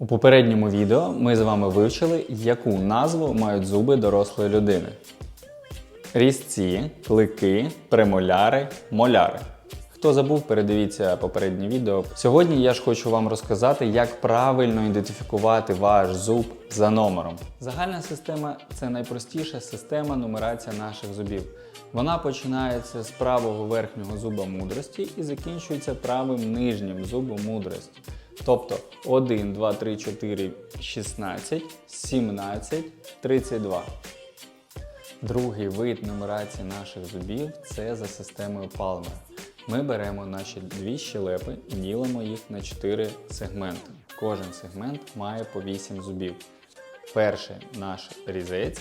У попередньому відео ми з вами вивчили, яку назву мають зуби дорослої людини: різці, клики, премоляри, моляри. Хто забув, передивіться попереднє відео. Сьогодні я ж хочу вам розказати, як правильно ідентифікувати ваш зуб за номером. Загальна система це найпростіша система нумерації наших зубів. Вона починається з правого верхнього зуба мудрості і закінчується правим нижнім зубом мудрості. Тобто 1, 2, 3, 4, 16, 17, 32. Другий вид нумерації наших зубів це за системою Палмера. Ми беремо наші дві щелепи і ділимо їх на 4 сегменти. Кожен сегмент має по 8 зубів. Перший наш різець,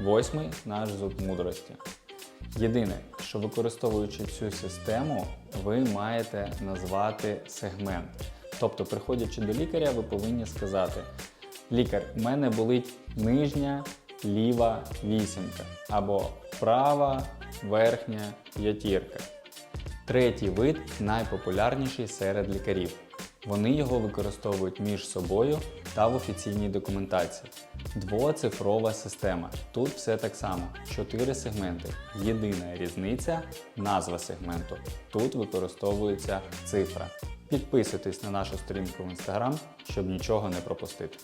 восьмий наш зуб мудрості. Єдине, що використовуючи цю систему, ви маєте назвати сегмент. Тобто, приходячи до лікаря, ви повинні сказати: лікар, в мене болить нижня ліва вісімка або права верхня п'ятірка. Третій вид найпопулярніший серед лікарів. Вони його використовують між собою та в офіційній документації. Двоцифрова система. Тут все так само: чотири сегменти. Єдина різниця назва сегменту. Тут використовується цифра. Підписуйтесь на нашу сторінку в Instagram, щоб нічого не пропустити.